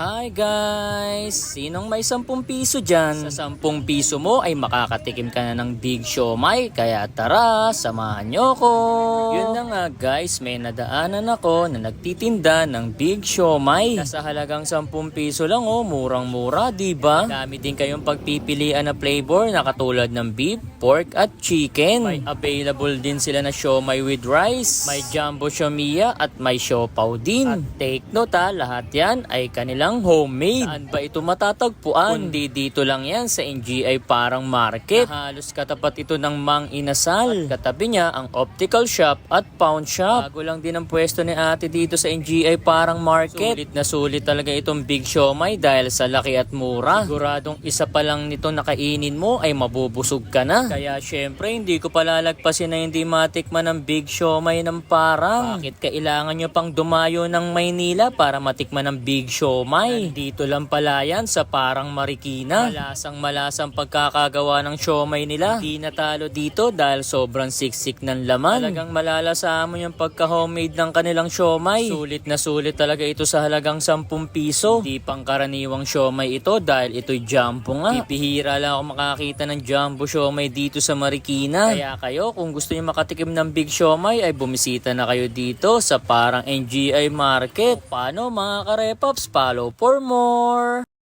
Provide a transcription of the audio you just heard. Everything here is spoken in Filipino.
Hi guys! Sinong may 10 piso dyan? Sa 10 piso mo ay makakatikim ka na ng Big Siomay. Kaya tara, samahan nyo ko! Yun na nga guys, may nadaanan ako na nagtitinda ng Big Siomay. Nasa halagang 10 piso lang oh, murang-mura, ba? Dami din kayong pagpipilian na flavor na katulad ng beef, pork at chicken. May available din sila na siomay with rice. May jumbo siomia at may siopaw din. At take note ha, lahat yan ay kanilang homemade. Saan ba ito matatagpuan? Kundi dito lang yan sa NGI Parang Market. Na halos katapat ito ng Mang Inasal. At katabi niya ang optical shop at pawn shop. Bago lang din ang pwesto ni ate dito sa NGI Parang Market. Sulit na sulit talaga itong Big Siomay dahil sa laki at mura. Siguradong isa pa lang nito nakainin mo ay mabubusog ka na. Kaya syempre hindi ko palalagpasin na hindi matikman ng Big Siomay ng parang. Bakit kailangan nyo pang dumayo ng Maynila para matikman ng Big Siomay? Dito lang pala yan sa parang Marikina. Malasang malasang pagkakagawa ng siomay nila. Hindi natalo dito dahil sobrang siksik ng laman. Talagang malalasahan mo yung pagka-homemade ng kanilang siomay. Sulit na sulit talaga ito sa halagang 10 piso. Hindi pang karaniwang siomay ito dahil ito'y jumbo nga. Pipihira lang ako makakita ng jumbo siomay dito sa Marikina. Kaya kayo kung gusto niyo makatikim ng big siomay ay bumisita na kayo dito sa parang NGI Market. Paano mga karepops? Follow for more!